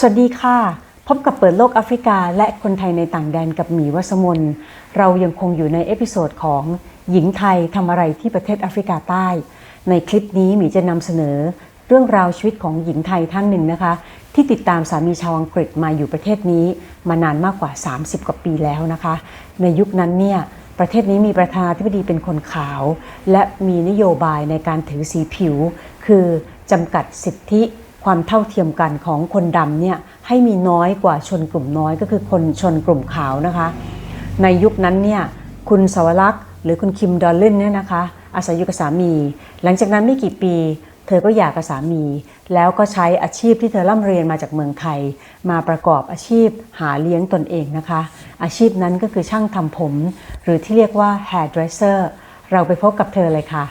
สวัสดีค่ะ พบกับเปิดโลกแอฟริกา และคนไทยในต่างแดนกับหมีวัสมนเรายังคงอยู่ในเอพิโซดของหญิงไทยทำอะไรที่ประเทศแอฟริกาใต้ ในคลิปนี้หมีจะนำเสนอ เรื่องราวชีวิตของหญิงไทยท่านหนึ่งนะคะ ที่ติดตามสามีชาวอังกฤษมาอยู่ประเทศนี้มานานมากกว่า 30 กว่าปีแล้วนะคะ ในยุคนั้นเนี่ยประเทศนี้มีประธานาธิบดีเป็นคนขาว และมีนโยบายในการถือสีผิว คือจำกัดสิทธิ ความเท่าเทียมกันของคนดำเนี่ยให้มีน้อยกว่าชนกลุ่มน้อยก็คือคนชนกลุ่มขาวนะคะ ในยุคนั้นเนี่ยคุณสวรักษ์หรือคุณคิมดอลลินเนี่ยนะคะอาศัยอยู่กับสามี หลังจากนั้นไม่กี่ปี เธอก็หย่ากับสามี แล้วก็ใช้อาชีพที่เธอร่ำเรียนมาจากเมืองไทย มาประกอบอาชีพหาเลี้ยงตนเองนะคะ อาชีพนั้นก็คือช่างทำผม หรือที่เรียกว่า hairdresser เราไปพบกับเธอเลยค่ะ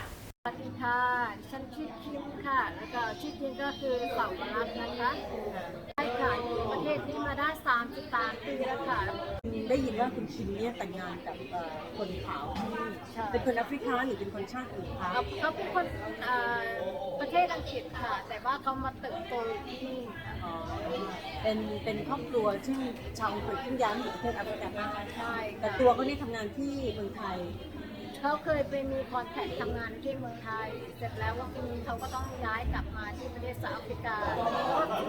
ดีค่ะดิฉันชื่อคิมค่ะ แล้วก็ชื่อจริงก็คือเสาวรักษ์นะคะใช่ค่ะอยู่ประเทศนี้มาได้33ปีแล้วค่ะ ได้ยินว่าคุณคิมเนี่ยแต่งงานกับคนขาวที่นี่ใช่ เป็นคนแอฟริกันหรือเป็นคนชาติอื่นคะเขาเขาเป็นคนเอ่อประเทศอังกฤษค่ะ แต่ว่าเขามาเติบโตอยู่ที่นี่อ๋อเป็นเป็นครอบครัวซึ่งชาวอังกฤษที่ย้ายมาอยู่ประเทศแอฟริกาใต้ใช่แต่ค่ะตัวเขาเนี่ยทำงานที่เมืองไทย เขาเคยไปมีคอนแทคทำงานที่เมืองไทย เสร็จแล้วว่าทีนี้เขาก็ต้องย้ายกลับมาที่ประเทศสาแอฟริกาก็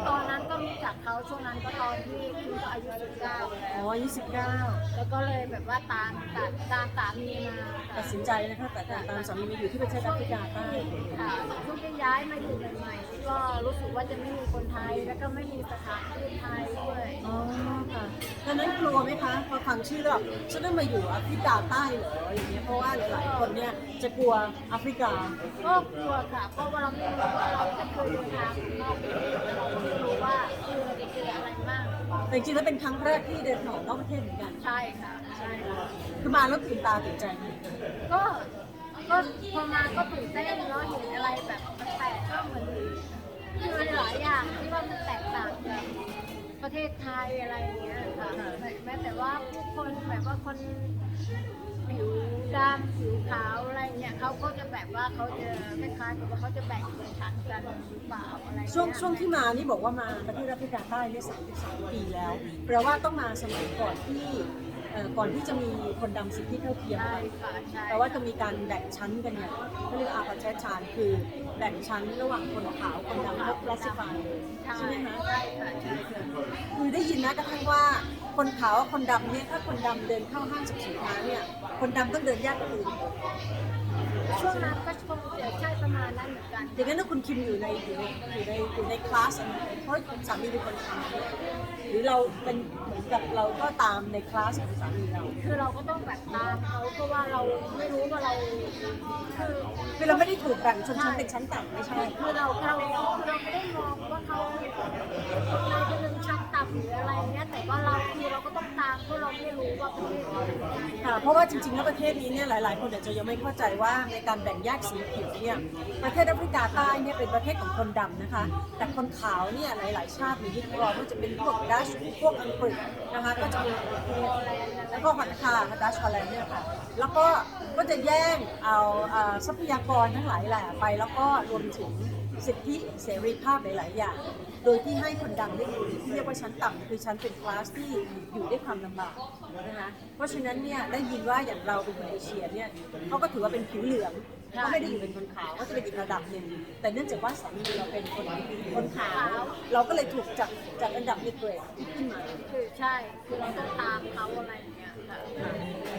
ตอนนั้นก็รู้จักเขาช่วงนั้นก็ตอนที่คิมก็อายุ19แล้วอ๋ออายุ19แล้วก็เลยแบบว่าตามตามตามสามีมาตัดสินใจนะคะแต่ตามสามีมาอยู่ที่ประเทศแอฟริกาใต้ค่ะช่วงที่ย้ายมาอยู่ใหม่ๆก็รู้สึกว่าจะไม่มีคนไทยแล้วก็ไม่มีสถานทูตไทยด้วยอ๋อค่ะตอนนั้นกลัวไหมคะพอฟังชื่อแล้วแบบฉันได้มาอยู่แอฟริกาใต้เหรออย่างเงี้ยเพราะว่าหลาย ๆ คนเนี่ยจะกลัวแอฟริกา ก็กลัวค่ะ เพราะว่าเราไม่รู้ว่าเราไม่เคยเดินทางนอกประเทศเราไม่รู้ว่าเออจะเจออะไรบ้างแต่จริงๆแล้วเป็นครั้งแรกที่เดินทางออกนอกประเทศเหมือนกัน ใช่ค่ะ ใช่ค่ะ คือมาแล้วตื่นตาตื่นใจไหมก็ก็พอมาก็ตื่นเต้นเนาะเห็นอะไรแบบแปลกๆก็เหมือนคือหลายอย่างที่ว่ามันแตกต่างจากประเทศไทยอะไรอย่างเงี้ยค่ะแม้แต่ว่าผู้คนแบบว่าคนผิว ดำผิวขาวอะไรเงี้ยเขาก็จะแบบว่าเขาจะคล้ายๆกับว่าเขาจะแบ่งชนชั้นกันหรือเปล่าอะไรเงี้ยช่วงช่วงที่มานี่บอกว่ามาประเทศแอฟริกาใต้เนี่ย33ปีแล้วแปลว่าต้องมาสมัยก่อนที่เอ่อก่อนที่จะมีคนดำสิทธิเท่าเทียมใช่ค่ะใช่แปลว่าจะมีการแบ่งชั้นกันเนี่ยเขาเรียกอาปาเชชานคือแบ่งชั้นระหว่างคนขาวคนดำเขาคลาสสิฟายเลยใช่ใช่ไหมคะใช่ค่ะใช่ค่ะคือได้ยินนะกระทั่งว่าคนขาวกับคนดำเนี่ยถ้าคนดำเดินเข้าห้างสรรพสินค้าเนี่ย คนดำต้องเดินแยกกันอื่นช่วงนั้นก็คงจะใช่ประมาณนั้นเหมือนกัน อย่างนั้นถ้าคุณคิมอยู่ในอยู่ในอยู่ในอยู่ในคลาสอันนั้นเพราะสามีเป็นคนขาวหรือเราเป็นเหมือนกับเราก็ตามในคลาสของสามีเราคือเราก็ต้องแบบตามเขาเพราะว่าเราไม่รู้ว่าเราคือคือเราไม่ได้ถูกแบ่งชนชั้นเป็นชั้นต่ำไม่ใช่คือเราเราคือเราไม่ได้มองว่าเขาในเป็นหนึ่งชั้นต่ำ หรืออะไรเงี้ยแต่ว่าเราคือเราก็ต้องตามเพราะเราไม่รู้ว่าประเทศนี้เป็นยังไง ค่ะเพราะว่าจริงๆแล้วประเทศนี้เนี่ยหลายๆ คนอาจจะยังไม่เข้าใจว่าในการแบ่งแยกสีผิวเนี่ยประเทศแอฟริกาใต้เนี่ยเป็นประเทศของคนดำนะคะ แต่คนขาวเนี่ยหลายๆ ชาติมียึดครองก็จะเป็นพวกดัชพวกอังกฤษนะคะก็จะมีแล้วก็ฮอนคาดัชฮอลแลนด์เนี่ยค่ะแล้วก็ก็จะแย่งเอาอ่าทรัพยากรทั้งหลายแหล่ไป แล้วก็รวมถึง สิทธิเสรีภาพหลาย ๆ อย่าง โดยที่ให้คนดำได้อยู่ที่เรียกว่าชั้นต่ำคือชั้นเป็นคลาสที่อยู่ด้วยความลำบากนะคะเพราะฉะนั้นเนี่ยได้ยินว่าอย่างเราเป็นคนเอเชียเนี่ยเขาก็ถือว่าเป็นผิวเหลืองก็ไม่ได้อยู่เป็นคนขาวก็จะเป็นอีกระดับหนึ่งแต่เนื่องจากว่าสามีเราเป็นคนคนขาว เราก็เลยถูกจัดจัดอันดับในเกรดที่ขึ้นมาคือใช่คือเราต้องตามเขาอะไรอย่างเงี้ย ค่ะ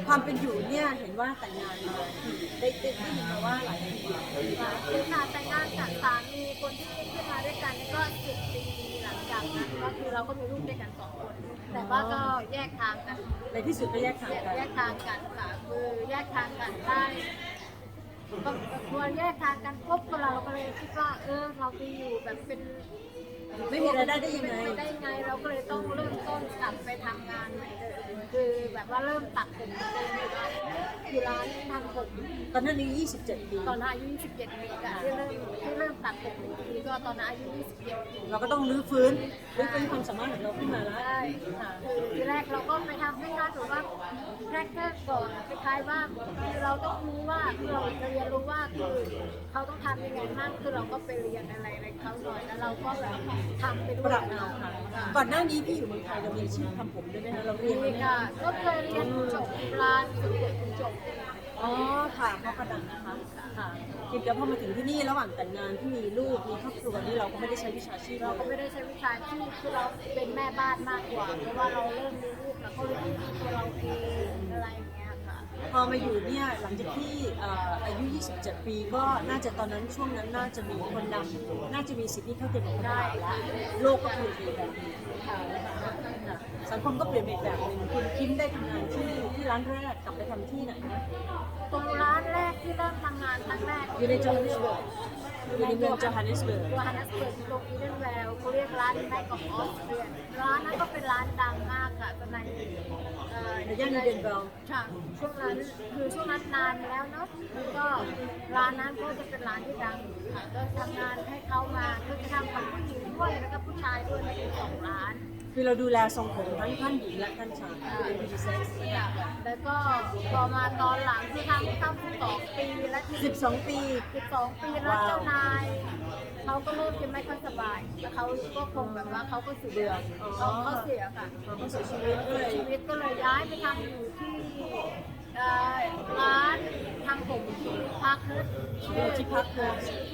ความเป็นอยู่เนี่ยเห็นว่าแต่งงานมากี่ได้ได้ได้ยินมาว่าหลายปีแล้วค่ะคือค่ะแต่งงานกับสามีคนที่ขึ้นมาด้วยกันก็สิบปีหลังจากนั้นก็คือเราก็มีลูกด้วยกันสองคน แต่ว่าก็แยกทางกันในที่สุดก็แยกทางแยกกัน แยกทางกันค่ะคือแยกทางกันได้ก็พอแยกทางกันปุ๊บก็เราก็เลยคิดว่าเออเราไปอยู่แบบเป็นไม่มีรายได้ได้ยังไงเป็นปได้ยังไงเราก็เลยต้องเริ่มต้นกลับไปทำงาน เริ่มตัดผมเหมือนเดิมอยู่ร้านอยู่ร้านทำผมตอนนั้นอายุ27 ปี ตอนนั้นอายุ 27 ปีค่ะที่เริ่มที่เริ่มตัดผมอีกทีก็ตอนนั้นอายุ 27 ปีเราก็ต้องรื้อฟื้นรื้อฟื้นความสามารถของเราขึ้นมาแล้วใช่ค่ะคือทีแรกเรา ก็ไปทำให้คล้ายๆกับว่าแรกเกอร์ก่อนคล้ายๆว่าคือเราต้องรู้ว่าคือเราเรียนรู้ว่าคือเขาต้องทำยังไงบ้างคือเราก็ไปเรียนอะไรอะไรเขาหน่อยแล้วเราเราก็แบบทำไปด้ปวยรับเอาค่ะก่อนหน้านี้พี่อยู่เมืองไทยเรามีอาชีพทำผมด้วยไหมคะเราเรียนไหมนี่ค่ะก็เคยเรียนจบร้านสุดเด็ดจบ อ๋อค่ะพ่อกระดังนะคะค่ะเพียงแต่พอมาถึงที่นี่ระหว่างแต่งงานที่มีลูกมีครอบครัวนี่เราก็ไม่ได้ใช้วิชาชีพเราก็ไม่ได้ใช้วิชาชีพคือเราเป็นแม่บ้านมากกว่าเพราะว่าเราเริ่มมีลูกแล้วก็เริ่มมีตัวเราเองอะไรอย่างเงี้ย พอมาอยู่เนี่ยหลังจากที่อายุ 27 ปีก็น่าจะตอนนั้นช่วงนั้นน่าจะมีคนนำน่าจะมีสิทธิเท่าเทียมกันได้แล้วโลกก็เปลี่ยนไปแบบนึงค่ะค่ะสังคมก็เปลี่ยนไปแบบนึงคุณคิมได้ทำงานที่ที่ร้านแรกกลับไปทำที่ไหนนะตรงร้านแรกที่เริ่มทำงานครั้งแรกอยู่ในโจฮันนิสเบิร์กอยู่ในเมืองโจฮันนิสเบิร์กตัวฮันนัสเบิร์กตรงอีเดนแวลเขาเรียกร้านแม็กของออสเตรียร้านนั้นก็เป็นร้านดังมากค่ะตอนในเอ่อ ในย่านเดนเบลค่ะช่วงนั้นคือช่วงนั้นนานแล้วเนาะก็ร้านนั้นก็จะเป็นร้านที่ดังค่ะก็ทำงานให้เขามาก็จะทำกับผู้หญิงด้วยแล้วก็ผู้ชายด้วยในสองร้าน คือเราดูแลทรงผมทั้งท่านหญิงและท่านชายเป็นพรีเซนต์แล้วก็พอมาตอนหลังคือทำทำสองปีแล้วที่12ปีสิบสองปีแล้วเจ้านายเขาก็เริ่มจะไม่ค่อยสบายแล้วเขาก็คงแบบว่าเขาก็เสียเขาเขาเสียค่ะเขาก็เสียชีวิตก็เลยชีวิตก็เลยย้ายไปทำอยู่ที่เอ่อร้านทำผมที่พาร์คเฮิร์ตชื่อที่พักเธอเอ่อ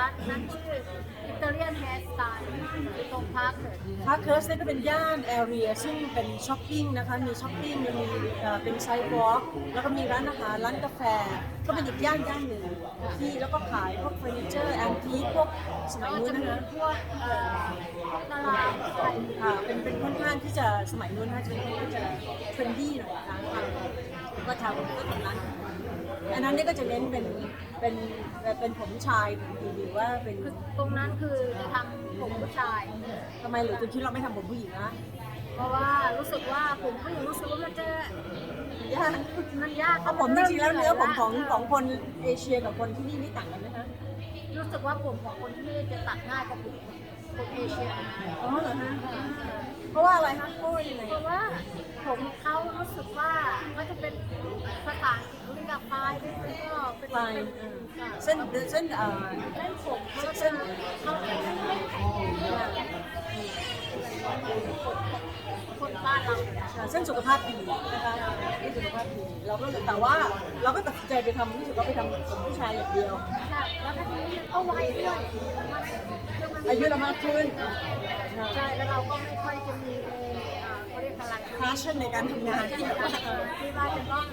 ร้านนั้นชื่ออิตาเลียนแฮร์สไตล์ตรงพาร์คเฮิร์ตพาร์คเคิร์สเนี่ยก็เป็นย่านแอเรียซึ่งเป็นช้อปปิ้งนะคะ มีช้อปปิ้งมีเอ่อเป็นไซด์วอล์กแล้วก็มีร้านอาหาร ร้านกาแฟ ก็เป็นอีกย่านย่านหนึ่งที่แล้วก็ขายพวกเฟอร์นิเจอร์แอนทีคพวกสมัยก็นู้นจะนะมีคะพวกเอ่อพวกดาราไทยค่ะเป็นเป็นค่อนข้างที่จะสมัยนู้นนะคะจะเป็นค่อนข้างจะเทรนดี้หน่อยร้านทำ ก็ทำก็ทำร้านอันนั้นเนี่ยก็จะเน้นเป็นเป็นเป็นผมชายหรือว่าเป็นคือตรงนั้นคือจะทำผมผู้ชาย ทำไมหรือคุณคิดเราไม่ทำผมผู้หญิงนะเพราะว่ารู้สึกว่าผมผู้หญิงรู้สึกว่ามันจะยากมันยากเอาผมจริงๆแล้วเนื้อผมของของคนเอเชียกับคนที่นี่นี่ต่างกันไหมคะรู้สึกว่าผมของคนที่นี่จะตัดง่ายกว่าผม คนเอเชียอ๋อเหรอฮะเพราะว่าอะไรคะเพราะว่ายังไงเพราะว่าผมเขารู้สึกว่าก็จะเป็นภาษาอังกฤษเขาเรียกว่าไฟล์ด้วยแล้วก็เป็นไฟเส้นเส้นเอ่อเส้นผมเขาจะเขาจะไม่ไม่แข็งคนบ้านเราเส้นสุขภาพดีนะคะเส้นสุขภาพดีเราก็แต่ว่าเราก็ตัดสินใจไปทำรู้สึกว่าไปทำผมผู้ชายอย่างเดียวใช่แล้วทีนี้ก็ไวด้วย อายุเรามากขึ้น ใช่แล้วเราก็ไม่ค่อยจะมีเอ่อเขาเรียกอะไรพาชั่นในการทำงานที่แบบว่าที่ว่าจะต้อง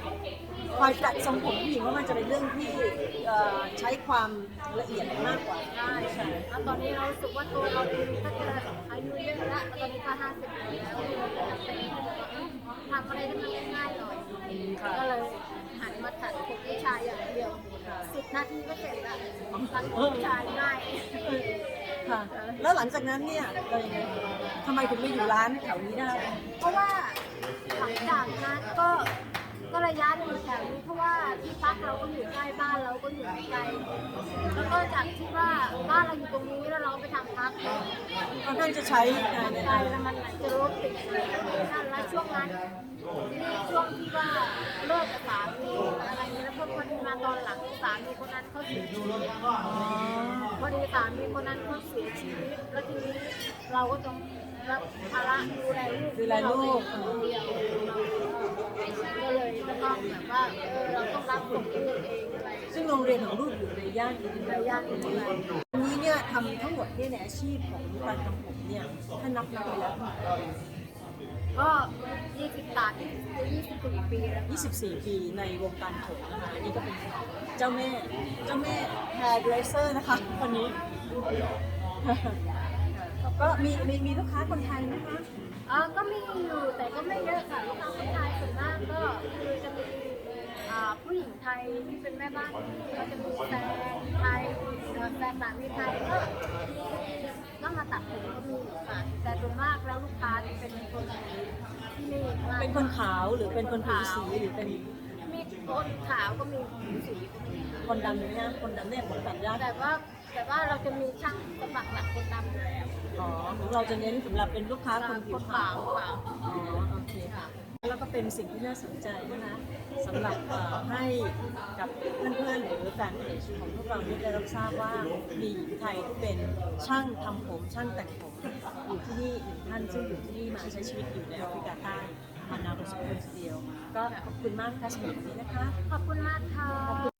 คอยจัดทรงผมผู้หญิงว่ามันจะเป็นเรื่องที่เอ่อใช้ความละเอียดมากกว่าได้ใช่แล้วตอนนี้เรารู้สึกว่าตัวเราเองก็จะอายุเยอะแล้วตอนนี้ก็ห้าสิบปีแล้วทำอะไรที่มันง่ายๆหน่อย ก็เลยหันมาตัดผมผู้ชายอย่างเดียว สิบนาทีก็เสร็จแล้วตัดผมผู้ชายง่ายค่ะ แล้วหลังจากนั้นเนี่ยเรายังไงทำไมถึงไม่อยู่ร้านแถวนี้ได้ เพราะว่าหลังจากนั้นก็ก็ระยะหนึ่งแถวนี้เพราะว่าที่พักเราก็อยู่ใกล้บ้านเราก็อยู่ไม่ไกลแล้วก็จากที่ว่าบ้านเราอยู่ตรงนี้แล้วเราไปทำพักค่อนข้างจะใช้งานในไกลแล้วมันจะรถติดนั่นแล้วช่วงนั้นช่วงที่ว่าเลิกกับสามีอะไร มาตอนหลังสามีคนนั้นเขาเสียชีวิตพอดีสามีคนนั้นเขาเสียชีวิตแล้วทีนี้เราก็ต้องรับภาระดูแลลูกดูแลลูกคนเดียวก็เลยแล้วก็แบบว่าเออเราต้องรับส่งลูกเองอะไรซึ่งโรงเรียนของลูกอยู่ในย่านอินในเดียย่านนี้ด้วยนี้เนี่ยทำทั้งหมดเนี่ยในอาชีพของการทำผมเนี่ยถ้านับนับไปแล้ว ก็20ตา24ปีแล้ว24 ปีในวงการผมนะคะอันนี้ก็เป็นเจ้าแม่เจ้าแม่ hair dresser นะคะคนนี้ ก็มีมีมีลูกค้าคนไทยไหมคะ เออก็มีอยู่แต่ก็ไม่เยอะค่ะลูกค้าคนไทยส่วนมากก็คือจะมีอ่าผู้หญิงไทยที่เป็นแม่บ้านก็จะมีแฟนไทยเอ่อแฟนสามีไทยก็ก็ มาตัดผมก็มีอยู่ค่ะแต่ส่วนมากแล้วลูกค้าจะเป็นคนที่นี่มากเป็นคนขาวหรือเป็นคนผิวสีหรือเป็นมีคนขาวก็มีผิวสีก็มีคนดำไหมคะคนดำเนี่ยผมตัดยากแต่ว่าแต่ว่าเราจะมีช่างสมัครหลักคนดำอยู่แล้วอ๋อของเราจะเน้นสำหรับเป็นลูกค้าคนผิควนขาวขาวอ๋อโอเคค่ะแล้ว ก็เป็นสิ่งที่น่าสนใจนะคะสำหรับให้กับเพื่อนๆหรือแฟนเพจของพวกเราเนี่ยได้รับทราบว่ามีหญิงไทยที่เป็นช่างทำผมช่างแต่งผมอยู่ที่นี่หนึ่งท่านซึ่งอยู่ที่นี่มาใช้ชีวิตอยู่ในแอฟริกาใต้มานานพอสมควรทีเดียว ก็ขอบคุณมากค่ะสำหรับวันนี้นะคะ ขอบคุณมากค่ะ